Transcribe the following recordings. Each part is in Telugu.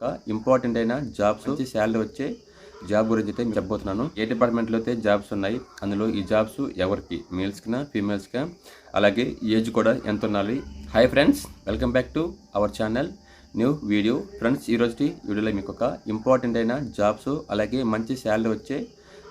ఒక ఇంపార్టెంట్ అయిన జాబ్స్ వచ్చి శాలరీ వచ్చే జాబ్ గురించి అయితే చెప్పబోతున్నాను. ఏ డిపార్ట్మెంట్లో అయితే జాబ్స్ ఉన్నాయి అందులో ఈ జాబ్స్ ఎవరికి? మేల్స్కినా ఫీమేల్స్కి అలాగే ఏజ్ కూడా ఎంత ఉండాలి? Hi friends welcome back to our channel new video friends ఈరోజు వీడియోలో మీకు ఒక ఇంపార్టెంట్ అయిన జాబ్స్ అలాగే మంచి శాలరీ వచ్చే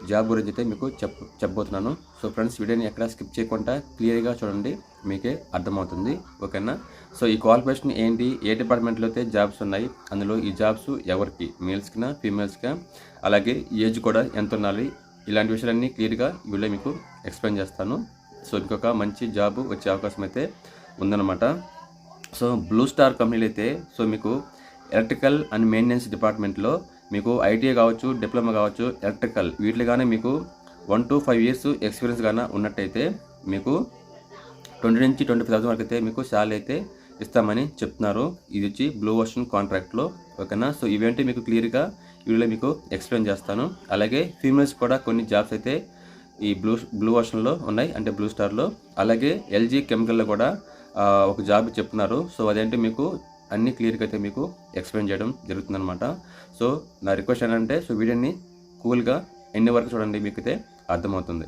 జాబ్ గురించి అయితే మీకు చెప్ చెప్పబోతున్నాను. సో ఫ్రెండ్స్ వీడియోని ఎక్కడ స్కిప్ చేయకుండా క్లియర్గా చూడండి మీకే అర్థమవుతుంది. ఓకేనా? సో ఈ క్వాలిఫికేషన్ ఏంటి? ఏ డిపార్ట్మెంట్లో అయితే జాబ్స్ ఉన్నాయి? అందులో ఈ జాబ్స్ ఎవరికి? మేల్స్కినా ఫీమేల్స్కా? అలాగే ఏజ్ కూడా ఎంత ఉండాలి? ఇలాంటి విషయాలన్నీ క్లియర్గా వీడియో మీకు ఎక్స్ప్లెయిన్ చేస్తాను. సో ఇంకొక మంచి జాబ్ వచ్చే అవకాశం అయితే ఉందన్నమాట. సో బ్లూ స్టార్ కంపెనీలు అయితే సో మీకు ఎలక్ట్రికల్ అండ్ మెయింటెనెన్స్ డిపార్ట్మెంట్లో మీకు ఐటీఐ కావచ్చు డిప్లొమా కావచ్చు ఎలక్ట్రికల్ వీటిలో కానీ మీకు one to five years experience కానీ ఉన్నట్టయితే మీకు ట్వంటీ నుంచి ట్వంటీ ఫైవ్ థౌసండ్ వరకు అయితే మీకు శాలరీ అయితే ఇస్తామని చెప్తున్నారు. ఇది వచ్చి బ్లూ ఓషన్ కాంట్రాక్ట్లో ఓకేనా? సో ఇవేంటి మీకు క్లియర్గా వీడియోలో మీకు ఎక్స్ప్లెయిన్ చేస్తాను. అలాగే ఫీమేల్స్ కూడా కొన్ని జాబ్స్ అయితే ఈ బ్లూ బ్లూ ఓషన్లో ఉన్నాయి అంటే బ్లూ స్టార్లో అలాగే ఎల్జీ కెమికల్లో కూడా ఒక జాబ్ చెప్తున్నారు. సో అదేంటి మీకు అన్ని క్లియర్గా అయితే మీకు ఎక్స్ప్లెయిన్ చేయడం జరుగుతుందన్నమాట. సో నా రిక్వెస్ట్ ఏంటంటే సో వీడియోని కూల్గా ఎన్ని వరకు చూడండి మీకు అయితే అర్థమవుతుంది.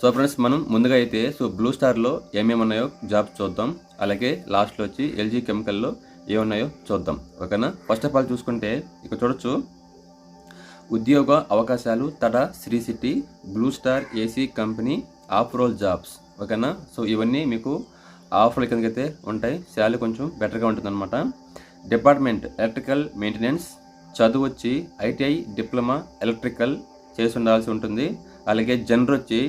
సో ఫ్రెండ్స్ మనం ముందుగా అయితే సో బ్లూ స్టార్లో ఏమేమి ఉన్నాయో జాబ్ చూద్దాం. అలాగే లాస్ట్లో వచ్చి ఎల్జీ కెమికల్లో ఏమున్నాయో చూద్దాం. ఓకేనా? ఫస్ట్ ఆఫ్ ఆల్ చూసుకుంటే ఇక చూడొచ్చు. ఉద్యోగ అవకాశాలు Tada Sri city Blue Star AC company off roll jobs. ఓకేనా? సో ఇవన్నీ మీకు ఆఫర్ల కిందకైతే ఉంటాయి. శాలరీ కొంచెం బెటర్గా ఉంటుందన్నమాట. డిపార్ట్మెంట్ ఎలక్ట్రికల్ మెయింటెనెన్స్ చదువు వచ్చి ఐటీఐ డిప్లొమా ఎలక్ట్రికల్ చేసి ఉండాల్సి ఉంటుంది. అలాగే జనరల్ వచ్చి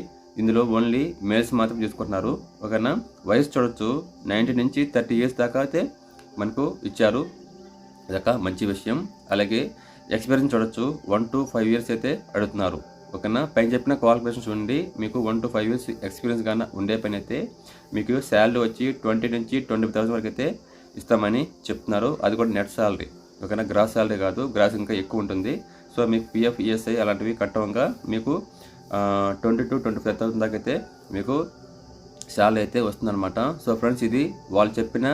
ఇందులో ఓన్లీ మేల్స్ మాత్రం చూసుకుంటున్నారు. ఓకేనా? వయసు చూడొచ్చు. నైంటీ నుంచి థర్టీ ఇయర్స్ దాకా అయితే మనకు ఇచ్చారు. ఇదొక మంచి విషయం. అలాగే ఎక్స్పీరియన్స్ చూడొచ్చు. వన్ టు ఫైవ్ ఇయర్స్ అయితే అడుగుతున్నారు. ఓకేనా? పైన చెప్పిన క్వాలిఫికేషన్స్ ఉండి మీకు one to five years experience కానీ ఉండే పని అయితే మీకు శాలరీ వచ్చి ట్వంటీ నుంచి ట్వంటీ థౌసండ్ వరకు అయితే ఇస్తామని చెప్తున్నారు. అది కూడా నెట్ శాలరీ ఓకేనా? గ్రాస్ శాలరీ కాదు. గ్రాస్ ఇంకా ఎక్కువ ఉంటుంది. సో మీకు పిఎఫ్ ఈఎస్ఐ అలాంటివి కట్టవంగా మీకు twenty to twenty five thousand దాకా అయితే మీకు శాలరీ అయితే వస్తుందన్నమాట. సో ఫ్రెండ్స్ ఇది వాళ్ళు చెప్పిన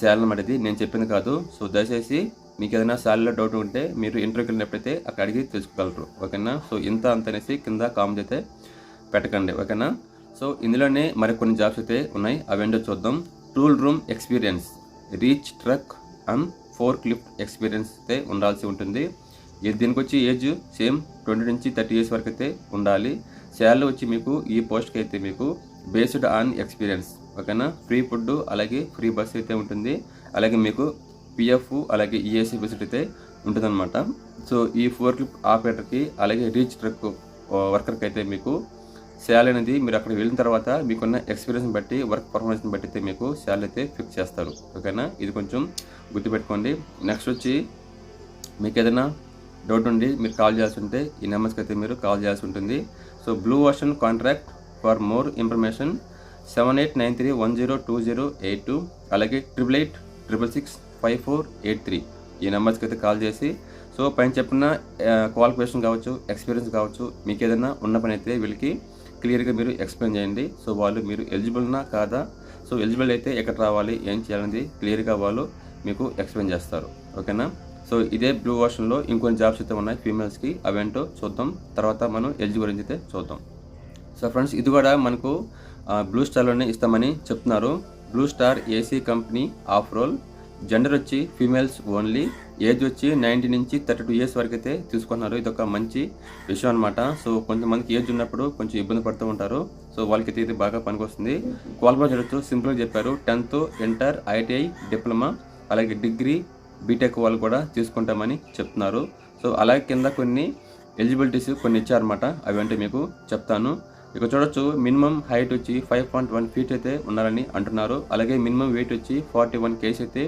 శాలరీ అన్నమాట ఇది. నేను చెప్పింది కాదు. సో దయచేసి మీకు ఏదైనా శాలరీలో డౌట్ ఉంటే మీరు ఇంటర్వ్యూకి వెళ్ళినప్పుడైతే అక్కడ అడిగి తెలుసుకోగలరు ఓకేనా? సో ఇంత అంత అనేసి కింద కామెంట్ అయితే పెట్టకండి ఓకేనా? సో ఇందులోనే మరికొన్ని జాబ్స్ అయితే ఉన్నాయి. అవేంటో చూద్దాం. Tool room experience reach truck and forklift experience అయితే ఉండాల్సి ఉంటుంది. దీనికి వచ్చి ఏజ్ సేమ్ ట్వంటీ నుంచి థర్టీ ఇయర్స్ వరకు అయితే ఉండాలి. శాలరీ వచ్చి మీకు ఈ పోస్ట్కి అయితే మీకు బేస్డ్ ఆన్ ఎక్స్పీరియన్స్ ఓకేనా? ఫ్రీ ఫుడ్ అలాగే ఫ్రీ బస్ అయితే ఉంటుంది. అలాగే మీకు పిఎఫ్ అలాగే ఈఏసీ ఫెసిలిటీ అయితే ఉంటుందన్నమాట. సో ఈ ఫోర్ క్లిప్ ఆపరేటర్కి అలాగే రీచ్ ట్రక్ వర్కర్కి అయితే మీకు శాలరీ అనేది మీరు అక్కడ వెళ్ళిన తర్వాత మీకున్న ఎక్స్పీరియన్స్ బట్టి వర్క్ పర్ఫార్మెన్స్ని బట్టి అయితే మీకు శాలరీ అయితే ఫిక్స్ చేస్తారు. ఓకేనా? ఇది కొంచెం గుర్తుపెట్టుకోండి. నెక్స్ట్ వచ్చి మీకు ఏదైనా డౌట్ ఉండి మీరు కాల్ చేయాల్సి ఉంటే ఈ నెంబర్స్కి అయితే మీరు కాల్ చేయాల్సి ఉంటుంది. So Blue Ocean contract for more information seven eight nine three one zero two zero eight two అలాగే triple eight triple six five four eight three ఈ నెంబర్స్కి అయితే కాల్ చేసి సో పైన చెప్పిన క్వాలిఫికేషన్ కావచ్చు ఎక్స్పీరియన్స్ కావచ్చు మీకు ఏదైనా ఉన్న పని అయితే వీళ్ళకి క్లియర్గా మీరు ఎక్స్ప్లెయిన్ చేయండి. సో వాళ్ళు మీరు ఎలిజిబుల్నా కాదా? సో ఎలిజిబుల్ అయితే ఎక్కడ రావాలి? ఏం చేయాలనేది క్లియర్గా వాళ్ళు మీకు ఎక్స్ప్లెయిన్ చేస్తారు. ఓకేనా? సో ఇదే బ్లూ వర్షన్లో ఇంకొన్ని జాబ్స్ అయితే ఉన్నాయి ఫీమేల్స్కి. అవేంటో చూద్దాం. తర్వాత మనం ఎల్జీ గురించి అయితే చూద్దాం. సో ఫ్రెండ్స్ ఇది కూడా మనకు బ్లూ స్టార్లోనే ఇస్తామని చెప్తున్నారు. Blue Star AC company off roll. Gender వచ్చి ఫీమేల్స్ ఓన్లీ ఏజ్ వచ్చి నైంటీ నుంచి థర్టీ టూ ఇయర్స్ వరకు అయితే తీసుకున్నారు. ఇది ఒక మంచి విషయం అనమాట సో కొంతమందికి ఏజ్ ఉన్నప్పుడు కొంచెం ఇబ్బంది పడుతూ ఉంటారు. సో వాళ్ళకి అయితే ఇది బాగా పనికొస్తుంది. క్వాలిఫై చేయొచ్చు సింపుల్గా చెప్పారు. టెన్త్ ఇంటర్ ఐటీఐ డిప్లొమా అలాగే డిగ్రీ బీటెక్ వాళ్ళు కూడా తీసుకుంటామని చెప్తున్నారు. సో అలాగే కింద కొన్ని ఎలిజిబిలిటీస్ కొన్ని ఇచ్చారన్నమాట. అవి అంటే మీకు చెప్తాను. ఇక్కడ చూడొచ్చు మినిమం హైట్ వచ్చి ఫైవ్ పాయింట్ వన్ ఫీట్ అయితే ఉండాలని అంటున్నారు. అలాగే మినిమం వెయిట్ వచ్చి ఫార్టీ వన్ కేజీ అయితే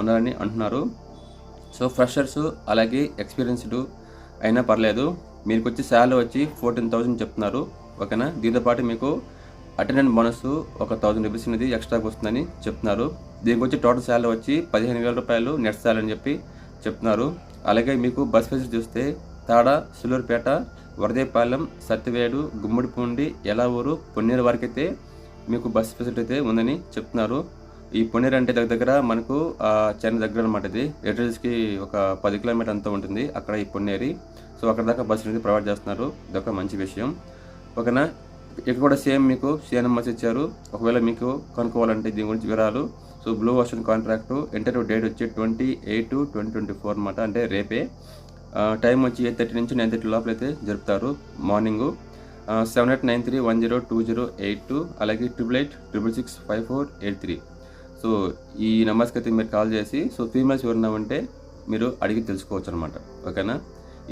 ఉన్నారని అంటున్నారు. సో ఫ్రెషర్స్ అలాగే ఎక్స్పీరియన్స్డ్ అయినా పర్లేదు. మీకు వచ్చి శాలరీ వచ్చి ఫోర్టీన్ థౌజండ్ చెప్తున్నారు. ఓకేనా? దీంతో పాటు మీకు అటెండెంట్ బోనస్ ఒక థౌసండ్ రూపీస్ అనేది ఎక్స్ట్రాకి వస్తుందని చెప్తున్నారు. దీనికి వచ్చి టోటల్ శాలరీ వచ్చి పదిహేను వేల రూపాయలు నెట్ శాలరీ అని చెప్పి చెప్తున్నారు. అలాగే మీకు బస్ ఫెసిలిటీ చూస్తే తాడ సులూరుపేట వరదేపాలెం సత్తివేడు గుమ్మడిపూండి ఎలావూరు పొన్నేరు వరకు అయితే మీకు బస్ ఫెసిలిటీ అయితే ఉందని చెప్తున్నారు. ఈ పొన్నేరు అంటే దగ్గర దగ్గర మనకు చెన్నై దగ్గర అనమాట ఇది. ఎడ్రెస్కి ఒక పది కిలోమీటర్ అంతా ఉంటుంది అక్కడ ఈ పొన్నేరి. సో అక్కడ దాకా బస్సు అనేది ప్రొవైడ్ చేస్తున్నారు. ఇదొక మంచి విషయం. ఓకేనా? ఇక్కడ కూడా సేమ్ మీకు సిఎన్ఎంఎస్ ఇచ్చారు. ఒకవేళ మీకు కనుక్కోవాలంటే దీని గురించి వివరాలు. So Blue Version contract interview date వచ్చి twenty eight twenty twenty four అనమాట అంటే రేపే. టైం వచ్చి ఎయిట్ థర్టీ నుంచి నైన్ థర్టీ లోపల అయితే జరుపుతారు morning. Seven eight nine three one zero two zero eight two అలాగే triple eight triple six five four eight three so ఈ నెంబర్స్కి అయితే మీరు కాల్ చేసి సో ఫీమేల్స్ ఎవరన్నా ఉంటే మీరు అడిగి తెలుసుకోవచ్చు అనమాట ఓకేనా?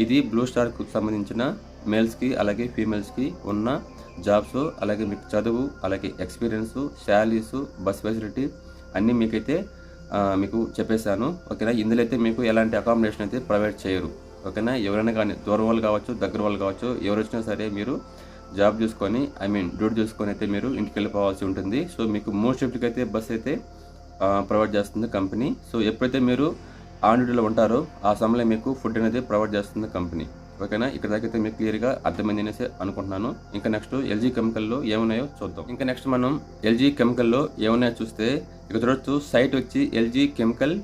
ఇది బ్లూ స్టార్కు సంబంధించిన మేల్స్కి అలాగే ఫీమేల్స్కి ఉన్న జాబ్స్ అలాగే మీకు చదువు అలాగే ఎక్స్పీరియన్స్ శాలరీస్ బస్ ఫెసిలిటీ అన్నీ మీకైతే మీకు చెప్పేశాను. ఓకేనా? ఇందులో అయితే మీకు ఎలాంటి అకామిడేషన్ అయితే ప్రొవైడ్ చేయరు. ఓకేనా? ఎవరైనా కానీ దూరం వాళ్ళు కావచ్చు దగ్గర వాళ్ళు కావచ్చు ఎవరు వచ్చినా సరే మీరు జాబ్ చూసుకొని ఐ మీన్ డ్యూటీ చూసుకొని అయితే మీరు ఇంటికి వెళ్ళిపోవాల్సి ఉంటుంది. సో మీకు మూడు షిఫ్ట్కి అయితే బస్ అయితే ప్రొవైడ్ చేస్తుంది కంపెనీ సో ఎప్పుడైతే మీరు ఆన్ డ్యూటీలో ఉంటారో ఆ సమయంలో మీకు ఫుడ్ అనేది ప్రొవైడ్ చేస్తుంది కంపెనీ ఓకేనా ఇక్కడ దాకా అయితే మీకు క్లియర్గా అర్థమైంది అనేసి అనుకుంటున్నాను. ఇంకా నెక్స్ట్ ఎల్జీ కెమికల్లో ఏమున్నాయో చూద్దాం. ఇంకా నెక్స్ట్ మనం ఎల్జీ కెమికల్లో ఏమున్నాయో చూస్తే ఇక్కడ చూడొచ్చు సైట్ వచ్చి ఎల్జీ కెమికల్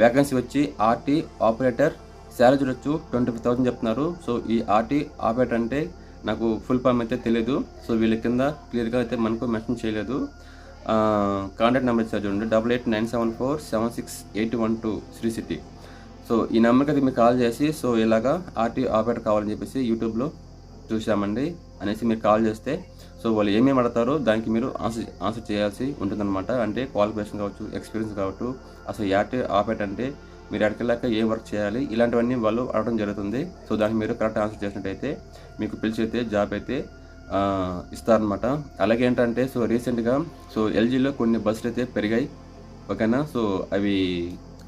వేకెన్సీ వచ్చి ఆర్టీ ఆపరేటర్ శాలరీ చూడొచ్చు ట్వంటీ ఫైవ్ థౌసండ్ చెప్తున్నారు. సో ఈ ఆర్టీ ఆపరేటర్ అంటే నాకు ఫుల్ ఫామ్ అయితే తెలియదు సో వీళ్ళ కింద క్లియర్గా అయితే మనకు మెన్షన్ చేయలేదు. కాంటాక్ట్ నెంబర్ ఇచ్చారు చూడండి. Double eight nine seven four seven six eight one two Sri City so ఈ నెంబర్కి అది మీరు కాల్ చేసి సో ఇలాగా ఆర్టీ ఆపరేటర్ కావాలని చెప్పేసి యూట్యూబ్లో చూసామండి అనేసి మీరు కాల్ చేస్తే సో వాళ్ళు ఏమేమి అడతారో దానికి మీరు ఆన్సర్ ఆన్సర్ చేయాల్సి ఉంటుందన్నమాట. అంటే క్వాలిఫికేషన్ కావచ్చు ఎక్స్పీరియన్స్ కావచ్చు అసలు ఆర్టీ ఆపరేటర్ అంటే మీరు అక్కడికెళ్ళాక ఏం వర్క్ చేయాలి ఇలాంటివన్నీ వాళ్ళు అడగడం జరుగుతుంది. సో దానికి మీరు కరెక్ట్ ఆన్సర్ చేసినట్టయితే మీకు పిలిచి అయితే జాబ్ అయితే ఇస్తారనమాట అలాగే ఏంటంటే సో రీసెంట్గా సో ఎల్జీలో కొన్ని బస్సులు అయితే పెరిగాయి. ఓకేనా? సో అవి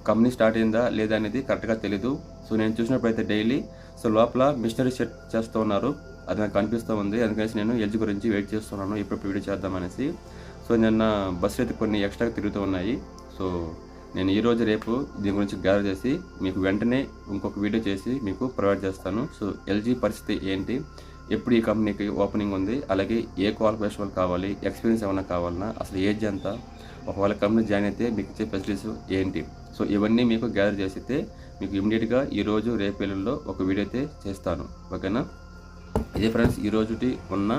కంపెనీ స్టార్ట్ అయిందా లేదా అనేది కరెక్ట్గా తెలీదు. సో నేను చూసినప్పుడైతే డైలీ సో లోపల మిషనరీ సెట్ చేస్తూ ఉన్నారు. అది నాకు కనిపిస్తూ ఉంది. అందుకనేసి నేను ఎల్జీ గురించి వెయిట్ చేస్తున్నాను. ఎప్పుడు వీడియో చేద్దామనేసి సో నిన్న బస్సులు అయితే కొన్ని ఎక్స్ట్రా తిరుగుతూ ఉన్నాయి. సో నేను ఈ రోజు రేపు దీని గురించి గ్యాదర్ చేసి మీకు వెంటనే ఇంకొక వీడియో చేసి మీకు ప్రొవైడ్ చేస్తాను. సో ఎల్జీ పరిస్థితి ఏంటి? ఎప్పుడు ఈ కంపెనీకి ఓపెనింగ్ ఉంది అలాగే ఏ క్వాలిఫికేషన్ వాళ్ళు కావాలి ఎక్స్పీరియన్స్ ఏమైనా కావాలన్నా అసలు ఏజ్ ఎంత ఒకవేళ కంపెనీ జాయిన్ అయితే మీకు ఇచ్చే ఫెసిలిటీస్ ఏంటి? సో ఇవన్నీ మీకు గ్యాదర్ చేసితే మీకు ఇమీడియట్గా ఈ రోజు రేపు ఎల్లుండిలో ఒక వీడియో అయితే చేస్తాను. ఓకేనా? ఇదే ఫ్రెండ్స్ ఈ రోజుటి ఉన్న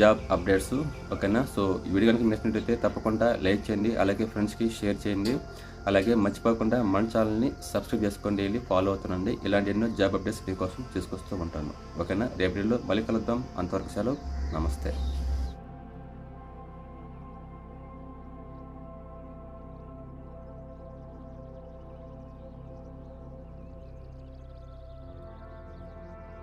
జాబ్ అప్డేట్స్ ఓకేనా? సో ఈ వీడియో కనుక నచ్చినట్లయితే తప్పకుండా లైక్ చేయండి అలాగే ఫ్రెండ్స్కి షేర్ చేయండి. అలాగే మర్చిపోకుండా మన ఛానల్ని సబ్స్క్రైబ్ చేసుకోండి వెళ్ళి ఫాలో అవుతుండండి. ఇలాంటి ఎన్నో జాబ్ అప్డేట్స్ మీకోసం తీసుకొస్తూ ఉంటాను. ఓకేనా? రేపు మళ్ళీ కలుద్దాం. అంతవరకు సెలవు. నమస్తే.